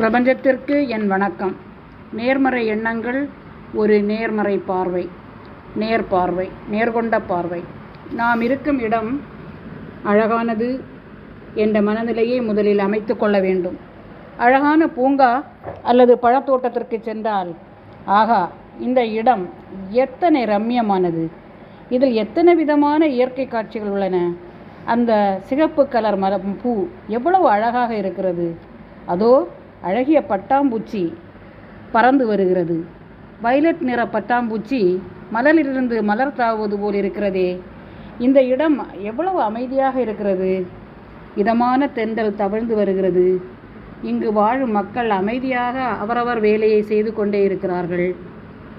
பிரபஞ்சத்திற்கு என் வணக்கம். நேர்மறை எண்ணங்கள் ஒரு நேர்மறை பார்வை. நேர் பார்வை நேர்கொண்ட பார்வை. நாம் இருக்கும் இடம் அழகானது என்ற மனநிலையை முதலில் அமைத்து கொள்ள வேண்டும். அழகான பூங்கா அல்லது பழத்தோட்டத்திற்கு சென்றால் ஆகா இந்த இடம் எத்தனை ரம்யமானது இதில் எத்தனை விதமான இயற்கை காட்சிகள் உள்ளன. அந்த சிகப்பு கலர் மரம் பூ எவ்வளவு அழகாக இருக்கிறது. அதோ அழகிய பட்டாம்பூச்சி பறந்து வருகிறது. வைலட் நிற பட்டாம்பூச்சி மலரிலிருந்து மலர் தாவுவது போல் இருக்கிறதே. இந்த இடம் எவ்வளவு அமைதியாக இருக்கிறது. இதமான தென்றல் தவழ்ந்து வருகிறது. இங்கு வாழும் மக்கள் அமைதியாக அவரவர் வேலையை செய்து கொண்டே இருக்கிறார்கள்.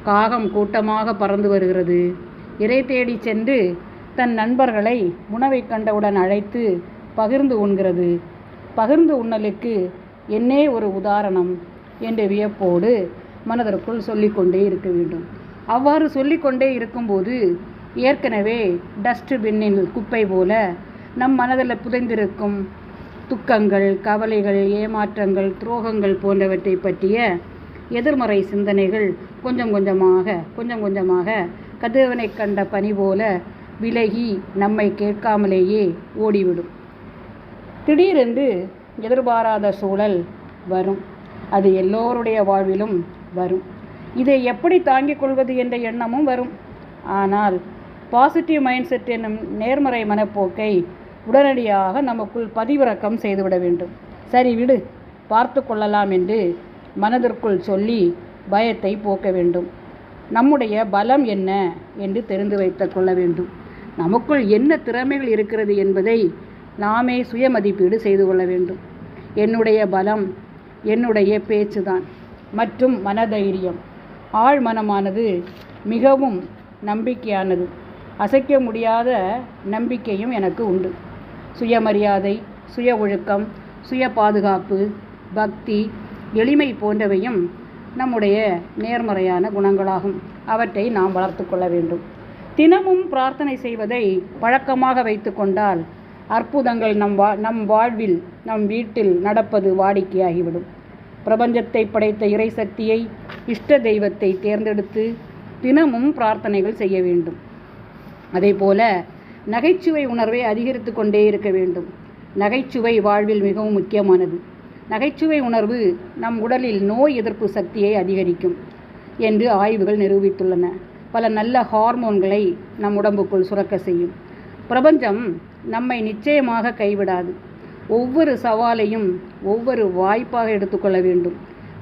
காகம் கூட்டமாக பறந்து வருகிறது. இறை தேடி சென்று தன் நண்பர்களை உணவை கண்டவுடன் அழைத்து பகிர்ந்து உண்கிறது. பகிர்ந்து உண்ணலுக்கு என்னே ஒரு உதாரணம் என்ற வியப்போடு மனதிற்குள் சொல்லிக்கொண்டே இருக்க வேண்டும். அவ்வாறு சொல்லிக்கொண்டே இருக்கும்போது ஏற்கனவே டஸ்ட்பின்னில் குப்பை போல நம் மனதில் புதைந்திருக்கும் துக்கங்கள் கவலைகள் ஏமாற்றங்கள் துரோகங்கள் போன்றவற்றை பற்றிய எதிர்மறை சிந்தனைகள் கொஞ்சம் கொஞ்சமாக கொஞ்சம் கொஞ்சமாக கதிரவனை கண்ட பனி போல விலகி நம்மை கேட்காமலேயே ஓடிவிடும். திடீரென்று எதிர்பாராத சூழல் வரும். அது எல்லோருடைய வாழ்விலும் வரும். இதை எப்படி தாங்கிக் கொள்வது என்ற எண்ணமும் வரும். ஆனால் பாசிட்டிவ் மைண்ட் செட் என்னும் நேர்மறை மனப்போக்கை உடனடியாக நமக்குள் பதிவிறக்கம் செய்துவிட வேண்டும். சரி விடு பார்த்து கொள்ளலாம் என்று மனதிற்குள் சொல்லி பயத்தை போக்க வேண்டும். நம்முடைய பலம் என்ன என்று தெரிந்து வைத்து கொள்ள வேண்டும். நமக்குள் என்ன திறமைகள் இருக்கிறது என்பதை நாமே சுய மதிப்பீடு செய்து கொள்ள வேண்டும். என்னுடைய பலம் என்னுடைய பேச்சுதான். மற்றும் மனதைரியம். ஆழ் மனமானது மிகவும் நம்பிக்கையானது. அசைக்க முடியாத நம்பிக்கையும் எனக்கு உண்டு. சுயமரியாதை சுய ஒழுக்கம் சுய பாதுகாப்பு பக்தி எளிமை போன்றவையும் நம்முடைய நேர்மறையான குணங்களாகும். அவற்றை நாம் வளர்த்து கொள்ள வேண்டும். தினமும் பிரார்த்தனை செய்வதை பழக்கமாக வைத்து கொண்டால் அற்புதங்கள் நம் வா நம் வாழ்வில் நம் வீட்டில் நடப்பது வாடிக்கையாகிவிடும். பிரபஞ்சத்தை படைத்த இறை சக்தியை இஷ்ட தெய்வத்தை தேர்ந்தெடுத்து தினமும் பிரார்த்தனைகள் செய்ய வேண்டும். அதேபோல நகைச்சுவை உணர்வை அதிகரித்து கொண்டே இருக்க வேண்டும். நகைச்சுவை வாழ்வில் மிகவும் முக்கியமானது. நகைச்சுவை உணர்வு நம் உடலில் நோய் எதிர்ப்பு சக்தியை அதிகரிக்கும் என்று ஆய்வுகள் நிரூபித்துள்ளன. பல நல்ல ஹார்மோன்களை நம் உடம்புக்குள் சுரக்க செய்யும். பிரபஞ்சம் நம்மை நிச்சயமாக கைவிடாது. ஒவ்வொரு சவாலையும் ஒவ்வொரு வாய்ப்பாக எடுத்துக்கொள்ள வேண்டும்.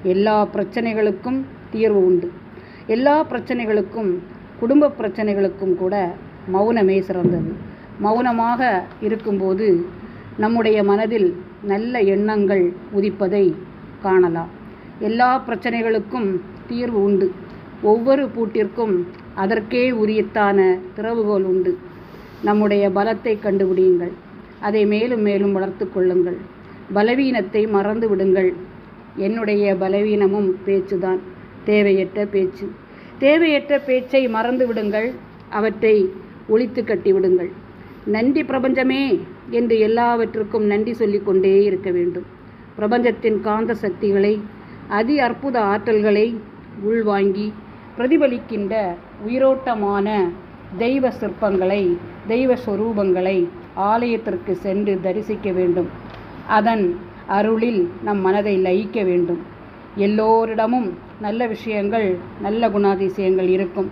எல்லா பிரச்சனைகளுக்கும் தீர்வு உண்டு. எல்லா பிரச்சனைகளுக்கும் குடும்ப பிரச்சனைகளுக்கும் கூட மௌனமே சிறந்தது. மௌனமாக இருக்கும்போது நம்முடைய மனதில் நல்ல எண்ணங்கள் உதிப்பதை காணலாம். எல்லா பிரச்சனைகளுக்கும் தீர்வு உண்டு. ஒவ்வொரு பூட்டிற்கும் அதற்கே உரியத்தான திறவுகோல் உண்டு. நம்முடைய பலத்தை கண்டுபிடியுங்கள். அதை மேலும் மேலும் வளர்த்து கொள்ளுங்கள். பலவீனத்தை மறந்து விடுங்கள். என்னுடைய பலவீனமும் பேச்சுதான். தேவையற்ற பேச்சு. தேவையற்ற பேச்சை மறந்து விடுங்கள். அவற்றை ஒழித்து கட்டி விடுங்கள். நன்றி பிரபஞ்சமே என்று எல்லாவற்றுக்கும் நன்றி சொல்லிக்கொண்டே இருக்க வேண்டும். பிரபஞ்சத்தின் காந்த சக்திகளை அதி அற்புத ஆற்றல்களை உள்வாங்கி பிரதிபலிக்கின்ற உயிரோட்டமான தெய்வ சிற்பங்களை தெய்வ ஸ்வரூபங்களை ஆலயத்திற்கு சென்று தரிசிக்க வேண்டும். அதன் அருளில் நம் மனதை லயிக்க வேண்டும். எல்லோரிடமும் நல்ல விஷயங்கள் நல்ல குணாதிசயங்கள் இருக்கும்.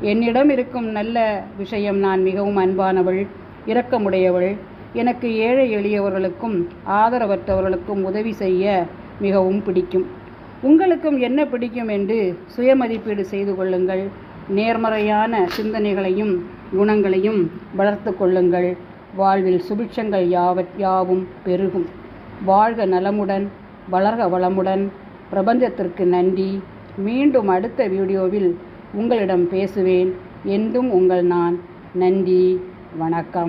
என்னிடம் இருக்கும் நல்ல விஷயம் நான் மிகவும் அன்பானவள் இரக்கமுடையவள். எனக்கு ஏழை எளியவர்களுக்கும் ஆதரவற்றவர்களுக்கும் உதவி செய்ய மிகவும் பிடிக்கும். உங்களுக்கும் என்ன பிடிக்கும் என்று சுயமதிப்பீடு செய்து கொள்ளுங்கள். நேர்மறையான சிந்தனைகளையும் குணங்களையும் வளர்த்து கொள்ளுங்கள். வாழ்வில் சுபிட்சங்கள் யாவ யாவும் பெருகும். வாழ்க நலமுடன் வளர்க வளமுடன். பிரபஞ்சத்திற்கு நன்றி. மீண்டும் அடுத்த வீடியோவில் உங்களிடம் பேசுவேன். என்றும் உங்கள் நான். நன்றி. வணக்கம்.